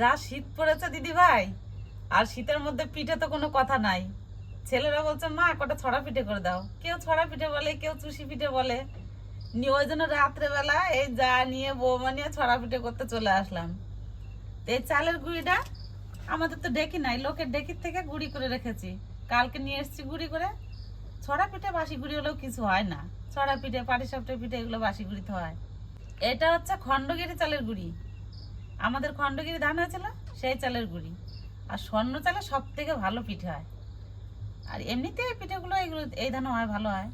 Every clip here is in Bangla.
যা শীত পড়েছে দিদি ভাই, আর শীতের মধ্যে পিঠে তো কোনো কথা নাই। ছেলেরা বলছে, মা, কটা ছড়া পিঠে করে দাও। কেউ ছড়া পিঠে বলে, কেউ চুষি পিঠে বলে। নিয়ে ওই জন্য রাত্রেবেলা এই যা নিয়ে বৌমা নিয়ে ছড়া পিঠে করতে চলে আসলাম। তো এই চালের গুঁড়িটা আমাদের তো ডেকি নাই, লোকের ডেকির থেকে গুঁড়ি করে রেখেছি। কালকে নিয়ে এসেছি গুঁড়ি করে। ছড়া পিঠে বাসি গুঁড়ি হলেও কিছু হয় না। ছড়া পিঠে, পাটিসাপটা পিঠে এগুলো বাসি গুঁড়িতে হয়। এটা হচ্ছে খণ্ডগিরি চালের গুঁড়ি। আমাদের খণ্ডগিরি ধান হয়েছিল, সেই চালের গুঁড়ি। আর স্বর্ণ চালে সব থেকে ভালো পিঠে হয়। আর এমনিতে এই পিঠেগুলো, এগুলো, এই ধানও হয়, ভালো হয়।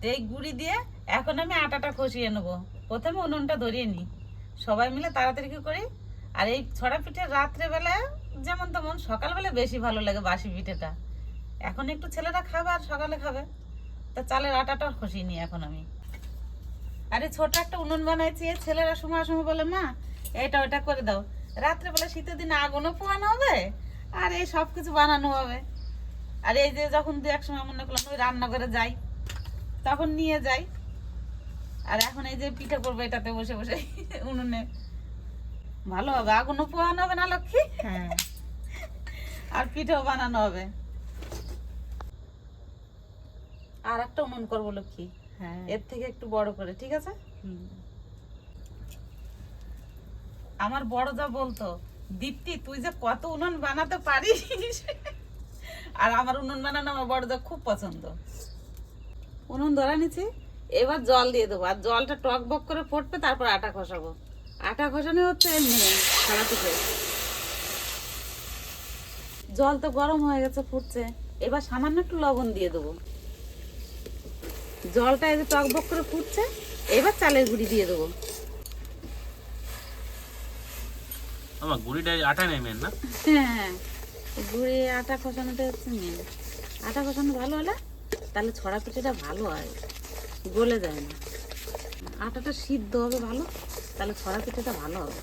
তো এই গুঁড়ি দিয়ে এখন আমি আটাটা খসিয়ে নেব। প্রথমে উনুনটা ধরিয়ে নিই। সবাই মিলে তাড়াতাড়ি কি করি? আর এই ছড়া পিঠে রাত্রেবেলায় যেমন তেমন, সকালবেলা বেশি ভালো লাগে বাসি পিঠেটা। এখন একটু ছেলেরা খাবে আর সকালে খাবে। তা চালের আটাটা খসিয়ে নিই এখন আমি। আরে ছোট একটা উনুন বানাইছি এই ছেলেরা সময় সময় বলে মা এটা ওটা করে দাও। রাত্রে রাত্রেবেলা শীতের দিনে আগুনও পোয়ানো হবে আর এই সব কিছু বানানো হবে। আর এই যে যখন দু এক সময় মনে করলাম ওই রান্নাঘরে যাই। তখন নিয়ে যাই। আর এখন এই যে পিঠে করব এটাতে বসে বসে উনুনে। ভালো হবে আগুনও পোয়ানো হবে না লক্ষ্মী? হ্যাঁ। আর পিঠেও বানানো হবে। আর একটা উনুন করব লক্ষ্মী। এর থেকে একটু বড় করে ঠিক আছে? আমার বড় যা বলতো দীপ্তি তুই যে কত উনুন বানাতে পারিস? আর আমার উনুন বানানো আমার বড় যা খুব পছন্দ। উনুন ধরা নিচ্ছি এবার জল দিয়ে দেবো। আর জলটা টক বক করে ফুটবে তারপর আটা খসাবো আটা খসানো হচ্ছে এমনি সারা পিঠে জল তো গরম হয়ে গেছে ফুটছে। এবার সামান্য একটু লবণ দিয়ে দেবো। জলটা এই যে টক বক করে ফুটছে এবার চালের গুঁড়ি দিয়ে দেবো। আমার গুড়িটা আটা নেই মেন না? হ্যাঁ গুড়ে আটা খসানোটা হচ্ছে মেন আটা খসানো ভালো হলে তাহলে ছড়া পিঠেটা ভালো হয় গলে যায় না। আটাটা সিদ্ধ হবে ভালো তাহলে ছড়া পিঠেটা ভালো হবে।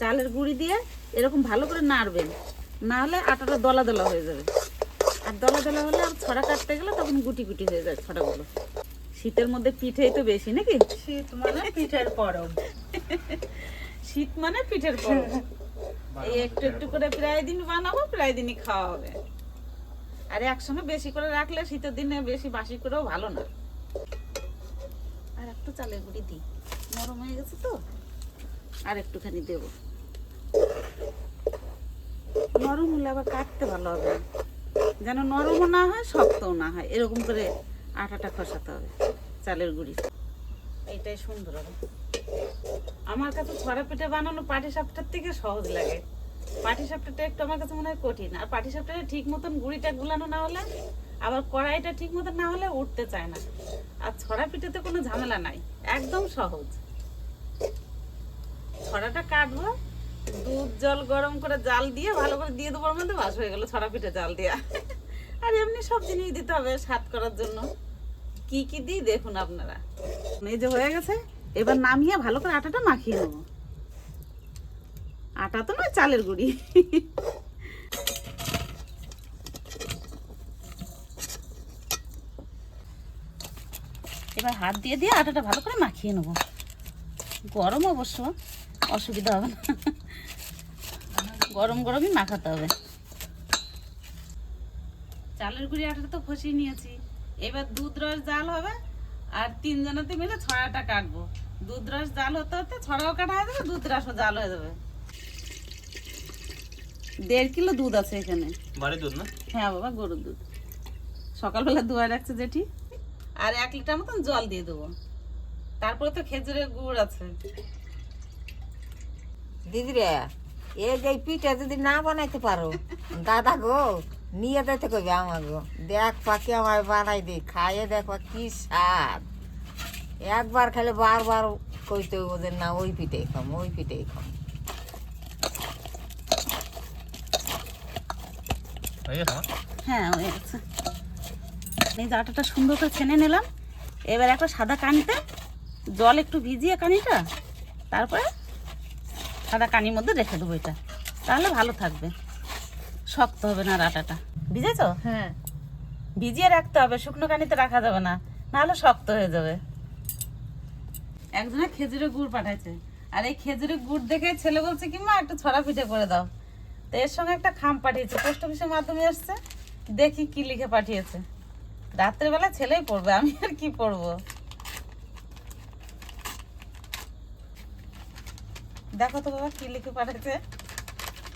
চালের গুঁড়ি দিয়ে এরকম ভালো করে নাড়বেন। না হলে আটাটা দলা দলা হয়ে যাবে। আর দলা দলা হলে আর ছড়া কাটতে গেলে তখন গুটি গুটি হয়ে যায় ছড়াগুলো। শীতের মধ্যে পিঠেই তো বেশি নাকি? শীত মানে পিঠের পরব শীত মানে পিঠের পরব এই একটু একটু করে প্রায় দিন বানাবো প্রায় দিনই খাওয়া হবে। আর একসঙ্গে বেশি করে রাখলে শীতের দিনে বেশি বাসি করেও ভালো না। আর একটু চালের গুঁড়ি দিই। নরম হয়ে গেছে তো। আর একটুখানি দেবো। নরম হলে আবার কাটতে ভালো হবে। যেন নরমও না হয়, শক্তও না হয়। এরকম করে আটাটা খসাতে হবে চালের গুঁড়ি। এটাই সুন্দর হবে। আমার কাছে ছড়া পিঠে বানানো পাটি সাপটার থেকে সহজ লাগে। পাটি সাপটাটা একটু আমার কাছে মনে হয় কঠিন। আর পাটি সাপটাটা ঠিক মতন গুঁড়িটা গুলানো না হলে, আবার কড়াইটা ঠিক মতন না হলে উঠতে চায় না। আর ছড়া পিঠেতে কোনো ঝামেলা নাই। একদম সহজ। ছড়াটা কাটবো দুধ, জল গরম করে জাল দিয়ে ভালো করে দিয়ে দেবো মধ্যে বাস হয়ে গেল ছড়া পিঠে জাল দিয়া। আর এমনি সব জিনিস দিতে হবে স্বাদ করার জন্য। কি কি দিই দেখুন আপনারা। এই যে হয়ে গেছে, এবার নামিয়ে ভালো করে আটাটা মাখিয়ে নেব। আটা তো নয়, চালের গুঁড়ি। এবার হাত দিয়ে দিয়ে আটাটা ভালো করে মাখিয়ে নেব। গরম অবশ্য। অসুবিধা হবে না। গরম গরমই মাখাতে হবে। চালের গুঁড়ি আটাটা তো খসিয়ে নিয়েছি। এবার দুধ রস জাল হবে আর তিনজনাতে মিলে ছড়াটা কাটবো। দুধ রস জাল হতে হতে ছড়াও কাটা হয়ে যাবে দুধ রসও জাল হয়ে যাবে। দেড় কিলো দুধ আছে এখানে। বাড়ি দুধ না? হ্যাঁ বাবা গরুর দুধ। সকালবেলা দুয়ার রাখছে জেঠি। আর এক লিটার মতন জল দিয়ে দেবো। তারপরে তো খেজুরের গুড় আছে। দিদিরে এ যে পিঠা যদি না বানাইতে পারো দাদা গো নিয়ে যেতে কইবে আমার গো দেখ পাখি আমার বানাই দি খাইয়ে দেখো কি স্বাদ। একবার খেলে বারবার কইতে হইব যে না ওই পিঠেই খাম ওই পিঠেই খাম। হয়ে হ্যাঁ হয়ে গেছে। এই আটাটা সুন্দর করে ছেনে নিলাম। এবার একটা সাদা কানিতে জল একটু ভিজিয়ে কানিটা তারপরে সাদা কানির মধ্যে রেখে দেবো এটা। তাহলে ভালো থাকবে। শক্ত হবে না আটাটা ভিজেছো? হ্যাঁ। ভিজিয়ে রাখতে হবে শুকনো কানিতে রাখা যাবে না। নাহলে শক্ত হয়ে যাবে। একজনে খেজুরের গুড় পাঠাইছে। আর এই খেজুরের গুড় দেখে ছেলে বলছে কি মা একটু ছড়া পিঠে করে দাও। তো এর সঙ্গে একটা খাম পাঠিয়েছে। পোস্ট অফিসের মাধ্যমে এসছে দেখি কি লিখে পাঠিয়েছে। রাত্রেবেলা ছেলেই পড়বে আমি আর কি পড়ব? দেখো তো বাবা কি লিখে পাঠিয়েছে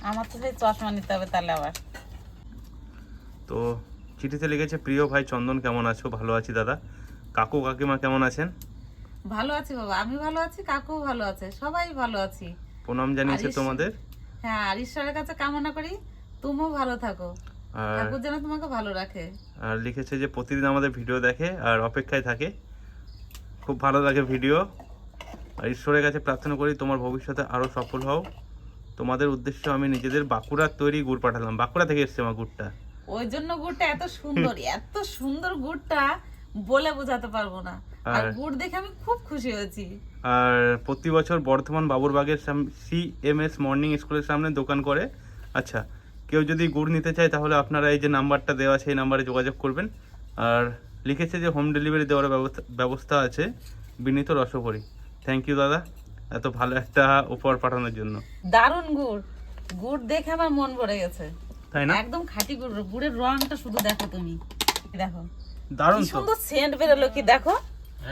আমার তো সেই চশমা নিতে হবে তাহলে আবার। তো চিঠিতে লিখেছে প্রিয় ভাই চন্দন কেমন আছো? ভালো আছি দাদা। কাকু কাকিমা কেমন আছেন? ভালো আছি বাবা আমি ভালো আছি কাকুও ভালো আছে সবাই ভালো আছি। প্রণাম জানিয়েছে তোমাদের। হ্যাঁ আর ঈশ্বরের কাছে কামনা করি তুমিও ভালো থাকো। ঠাকুর যেন তোমাকে ভালো রাখে। আর লিখেছে যে প্রতিদিন আমাদের ভিডিও দেখে আর অপেক্ষায় থাকে। খুব ভালো লাগে ভিডিও। আর ঈশ্বরের কাছে প্রার্থনা করি তোমার ভবিষ্যতে আরও সফল হও। তোমাদের উদ্দেশ্যে আমি নিজেদের বাঁকুড়ার তৈরি গুড় পাঠালাম। বাঁকুড়া থেকে এসছে আমার গুড়টা। ওই জন্য গুড়টা এত সুন্দর এত সুন্দর গুড়টা বলে বোঝাতে পারব না। আর গুড় দেখে আমি খুব খুশি হয়েছি। আর প্রতি বছর বর্ধমান বাবুরবাগের সি এম এস মর্নিং স্কুলের সামনে দোকান করে। আচ্ছা কেউ যদি গুড় নিতে চায় তাহলে আপনারা এই যে নাম্বারটা দেওয়া আছে এই নাম্বারে যোগাযোগ করবেন। আর লিখেছে যে হোম ডেলিভারি দেওয়ার ব্যবস্থা ব্যবস্থা আছে বিনীত রসপরি। থ্যাংক ইউ দাদা। এত ভালো একটা উপহার পাঠানোর জন্য। দারুণ গুড়। গুড় দেখে আমার মন ভরে গেছে। তাই না? একদম খাঁটি গুড়। গুড়ের রংটা শুধু দেখো তুমি। দেখো। দারুণ তো। সুন্দর সেন্ট বেরোলো কি দেখো।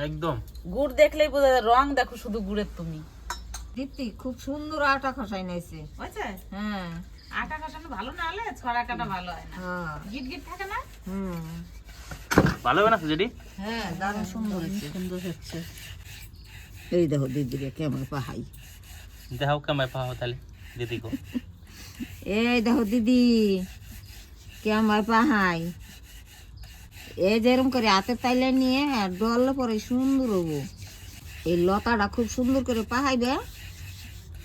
একদম। গুড় দেখলেই বোঝা যায় রং দেখো শুধু গুড়ের তুমি। দীপ্তি খুব সুন্দর আটা খসাই নিয়েছে বুঝছে হ্যাঁ। আটা খসানো ভালো না হলে ছড়া কাটা ভালো হয় না। হ্যাঁ। গিট গিট থাকে না? হুম। ভালো হবে না সুজেডি হ্যাঁ দারুণ সুন্দর হয়েছে। সুন্দর হচ্ছে এই দেখো দিদিকে কেমন পাহাই। দেখাও কেমন পাওয়া তাহলে দিদি গো এই দেখো দিদি কেমন পাহাই। এই যেরকম করে হাতে তাইলে নিয়ে আর ডললে পরে সুন্দর হব। এই লতাটা খুব সুন্দর করে পাহাইবে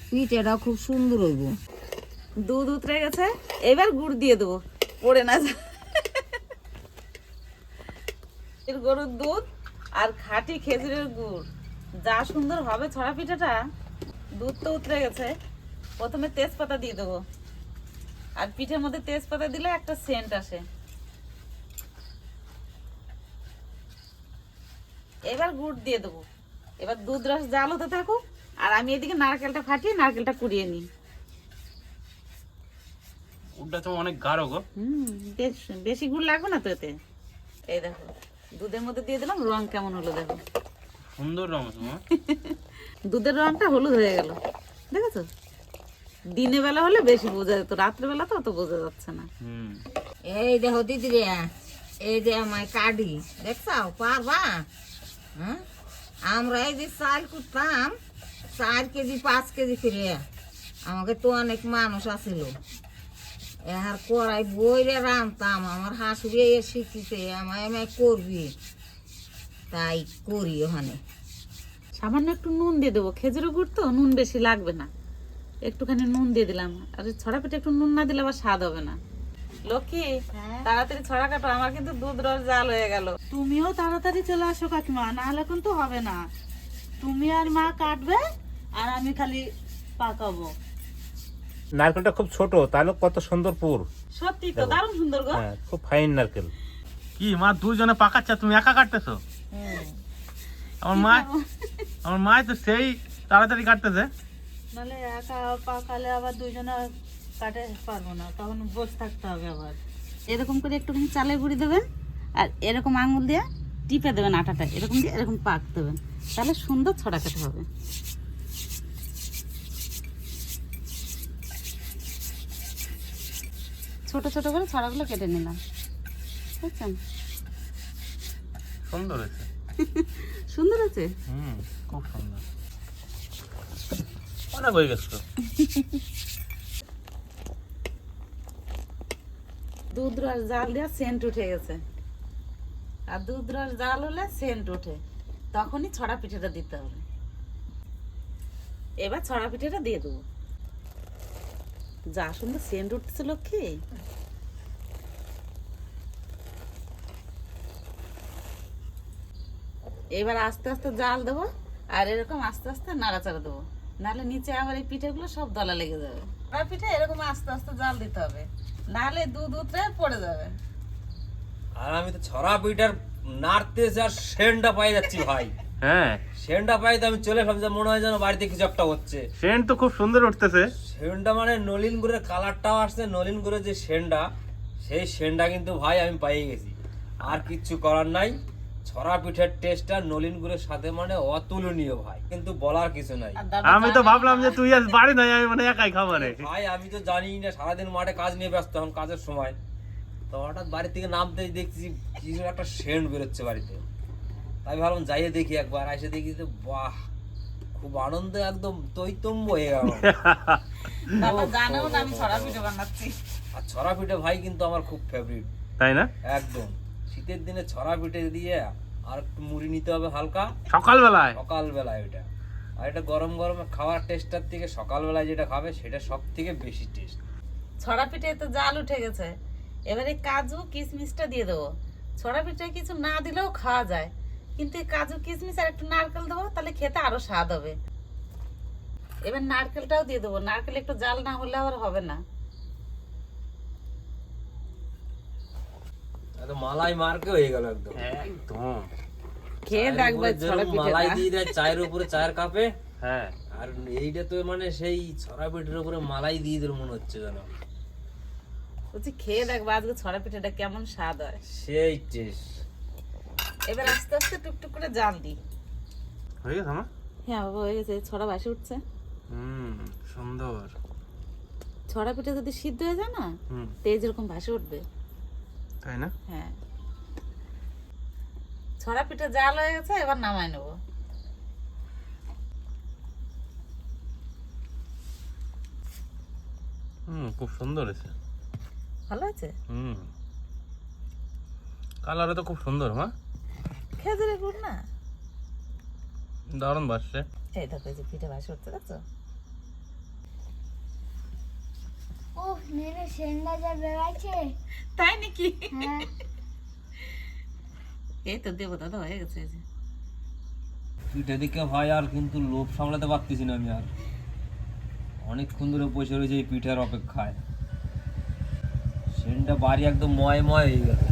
পিঠেটা খুব সুন্দর হইব দুধ উতরে গেছে এবার গুড় দিয়ে দেবো পড়ে না গরুর দুধ আর খাঁটি খেজুরের গুড়। যা সুন্দর হবে ছড়া পিঠাটা দুধ তো উতরে গেছে। প্রথমে তেজপাতা দিয়ে দেবো। আর পিঠের মধ্যে তেজপাতা দিলে একটা সেন্ট আসে। এবার গুড় দিয়ে দেবো। এবার দুধ রস জাল হতে থাকুক আর আমি এদিকে নারকেলটা ফাটিয়ে নারকেলটা কুড়িয়ে নিই। ওটা তো অনেক গাঢ় গো। হুম বেশ বেশি গুড় লাগবে না তো এতে? এই দেখো দুধের মধ্যে দিয়ে দিলাম রং কেমন হলো দেখো। সুন্দর রং দুধের রংটা হলুদ হয়ে গেল। দেখেছ? দিনের বেলা হলে বেশি বোঝা যেত রাত্রে বেলা তো অত বোঝা যাচ্ছে না। এই দেখো দিদি রে এই যে আমার কাঠি দেখছাও? পারবা হ্যাঁ আমরা এই যে চাল কুটতাম চার কেজি পাঁচ কেজি ফিরে আমাকে তো অনেক মানুষ আছিল। এহার কড়াই বইরে রাঁধতাম আমার হাসুরি এ শিখিতে আমায় আমায় করবি? তাই করি ওখানে। সামান্য একটু নুন দিয়ে দেবো। খেজুরের গুড় তো নুন বেশি লাগবে না। একটুখানি নুন দিয়ে দিলাম। আর ছড়া পিঠে একটু নুন না দিলে আবার স্বাদ হবে না। লক্ষ্মী তাড়াতাড়ি ছড়া কাটো আমার কিন্তু দুধ রস জাল হয়ে গেল। তুমিও তাড়াতাড়ি চলে আসো কাকিমা না হলে কিন্তু হবে না। তুমি আর মা কাটবে আর আমি খালি পাকাবো। নারকেলটা খুব ছোট তাহলে কত সুন্দর পুর। সত্যি তো দারুণ সুন্দর গো। হ্যাঁ খুব ফাইন নারকেল। কি মা দুজনে পাকাচ্ছ তুমি একা কাটতেছো? আমার মা আমার মা তো সেই তাড়াতাড়ি কাটতেছে। নাহলে একা পাকালে আবার দুজনে কাটে পারব না, তখন বসে থাকতে হবে আবার। এরকম করে একটুখানি চালের গুঁড়ি দেবেন, আর এরকম আঙুল দিয়ে টিপে দেবেন আটাটা, এরকম দিয়ে এরকম পাক দেবেন। তাহলে সুন্দর ছড়া কাটা হবে। ছোট ছোট করে ছড়াগুলো কেটে নিলাম। বুঝছেন? সুন্দর হয়েছে। সুন্দর আছে হুম খুব সুন্দর। অনেক হয়ে গেছে। দুধ রস জাল দেওয়া সেন্ট উঠে গেছে। আর দুধ রস জাল হলে সেন্ট ওঠে। তখনই ছড়া পিঠেটা দিতে হবে। এবার ছড়া পিঠেটা দিয়ে দেবো। যা সুন্দর সেন্ট উঠতেছে লক্ষ্মী। এবার আস্তে আস্তে জাল দেবো আর এরকম আস্তে আস্তে নাড়াচাড়া দেবো। নাহলে নিচে আমার এই পিঠেগুলো সব দলা লেগে যাবে। আর পিঠে এরকম আস্তে আস্তে জাল দিতে হবে। নাহলে দুধ উতরে পড়ে যাবে। আর আমি তো ছড়া পিঠার নাড়তেছে আর সেন্টটা পাই যাচ্ছি ভাই। হ্যাঁ। সেন্টটা পাই তো আমি চলে ভাবছি মনে হয় যেন বাড়িতে কিছু একটা হচ্ছে। সেন্ট তো খুব সুন্দর উঠতেছে। সেন্টটা মানে নলিন গুড়ের কালারটাও আসছে নলিন গুড়ের যে সেন্টটা সেই সেন্টটা কিন্তু ভাই আমি পাইয়ে গেছি। আর কিচ্ছু করার নাই। ছড়া পিঠের টেস্টটা নলিন গুড়ের সাথে মানে অতুলনীয় ভাই। কিন্তু বলার কিছু নাই। আমি তো ভাবলাম যে তুই আজ বাড়ি নাই আমি মানে একাই খাব রে। ভাই আমি তো জানি না সারাদিন মাঠে কাজ নিয়ে ব্যস্ত এখন কাজের সময়। তো হঠাৎ বাড়ি থেকে নামতে দেখছি কিছু একটা সেন্ট বেরোচ্ছে বাড়িতে। তাই ভাবলাম যাইয়ে দেখি একবার এসে দেখি যে বাহ খুব আনন্দ একদম তৈতম্ব হয়ে গেল। আর ছড়া পিঠে ভাই কিন্তু আমার খুব ফেভারিট তাই না? একদম। শীতের দিনে ছড়া পিঠে দিয়ে আর একটু মুড়ি নিতে হবে হালকা। সকালবেলায়? সকালবেলায় ওইটা। আর এটা গরম গরম খাওয়ার টেস্টটার থেকে সকালবেলায় যেটা খাবে সেটা সব থেকে বেশি টেস্ট ছড়া পিঠে তো জাল উঠে গেছে। এবারে কাজু কিশমিশটা দিয়ে দেবো। ছড়া পিঠে কিছু না দিলেও খাওয়া যায়। কিন্তু কাজু কিশমিশ আর একটু নারকেল দেবো তাহলে খেতে আরও স্বাদ হবে। এবার নারকেলটাও দিয়ে দেবো। নারকেল একটু জাল না হলে আবার হবে না। মালাই মার্কে হয়ে গেল একদম। একদম। খেয়ে চায়ের দেখবে ছড়া যেরকম মালাই দিয়ে দেয় চায়ের উপরে চায়ের কাপে। হ্যাঁ। আর এইটা তো মানে সেই ছড়া পিঠের উপরে মালাই দিয়ে দিল মনে হচ্ছে যেন। বলছি খেয়ে দেখবে আজকে ছড়া পিঠেটা কেমন স্বাদ হয়। সেই টেস্ট। এবার আস্তে আস্তে টুকটুক করে জাল দিই হয়ে গেছে আমার? হ্যাঁ বাবা হয়ে গেছে ছড়া বাসি উঠছে। হুম সুন্দর। ছড়া পিঠে যদি সিদ্ধ হয়ে যায় না হুম। তেজ যেরকম ভাসে উঠবে। তাই না? হ্যাঁ। ছড়া পিঠে জাল হয়ে গেছে এবার নামাই নেব। হুম খুব সুন্দর হয়েছে। ভালো আছে হুম। কালারে তো খুব সুন্দর মা। খেজুরের গুড় না? দারুণ বাসছে। এই দেখো যে পিঠে ভাসে উঠছে দেখছ? ও নেনে সেন্ডা যা বেড়াচ্ছে। তাই নাকি? হ্যাঁ। এই তো দেবো দাদা হয়ে গেছে ভাই আর কিন্তু লোভ সামলাতে পারতেছি না আমি আর। অনেকক্ষণ ধরে বসে রয়েছে এই পিঠের অপেক্ষায়। সেনটা বাড়ি একদম ময় ময় হয়ে গেছে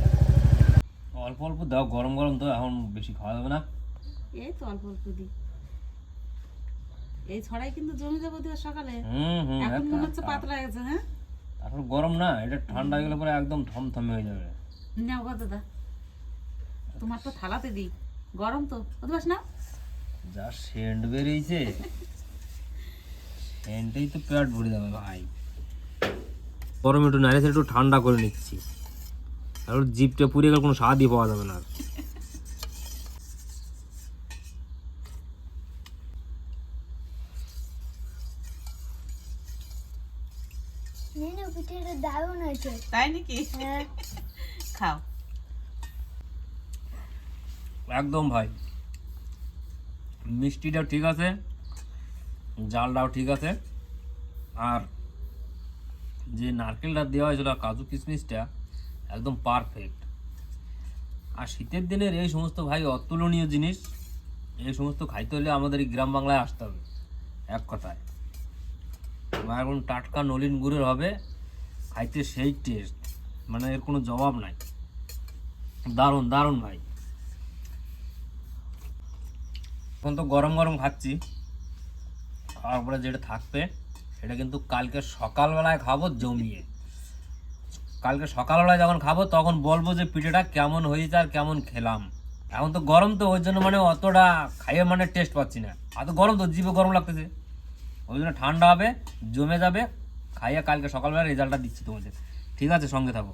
অল্প অল্প দাও গরম গরম তো এখন বেশি খাওয়া যাবে না। এই তো অল্প অল্প দিই। এই ছড়াই কিন্তু জমে যাব সকালে। হুম হুম এখন মনে হচ্ছে পাতলা গেছে হ্যাঁ? তারপর গরম না এটা ঠান্ডা হয়ে গেলে পরে একদম থমথমে হয়ে যাবে। নাও গো দাদা তোমার তো থালাতে দিই। গরম তো পারছ না যা সেন্ট বেরিয়েছে। সেন্টেই তো পেট ভরে যাবে ভাই। গরম একটু নাড়ে একটু ঠান্ডা করে নিচ্ছি। আর জিপটা পুড়ে গেলে কোনো স্বাদই পাওয়া যাবে না হয়েছে তাই নাকি? হ্যাঁ। খাও। একদম ভাই। মিষ্টিটাও ঠিক আছে জালটাও ঠিক আছে। আর যে নারকেলটা দেওয়া হয়েছিল কাজু কিশমিশটা একদম পারফেক্ট আর শীতের দিনের এই সমস্ত ভাই অতুলনীয় জিনিস এই সমস্ত খাইতে হলে আমাদের এই গ্রাম বাংলায় আসতে হবে এক কথায়। এখন টাটকা নলিন গুড়ের হবে খাইতে সেই টেস্ট মানে এর কোনো জবাব নাই। দারুণ দারুণ ভাই। এখন তো গরম গরম খাচ্ছি। তারপরে যেটা থাকবে, সেটা কিন্তু কালকে সকালবেলায় খাব জমিয়ে। কালকে সকালবেলায় যখন খাব, তখন বলব যে পিঠেটা কেমন হয়েছে আর কেমন খেলাম। এখন তো গরম তো, ওই জন্য মানে অতটা খাইয়ে মানে টেস্ট পাচ্ছি না। আর তো গরম তো, জিভে গরম লাগতেছে। ওই জন্য ঠান্ডা হবে, জমে যাবে খাইয়ে কালকে সকালবেলা রেজাল্টটা দিচ্ছি তোমাদের। ঠিক আছে সঙ্গে থাকো।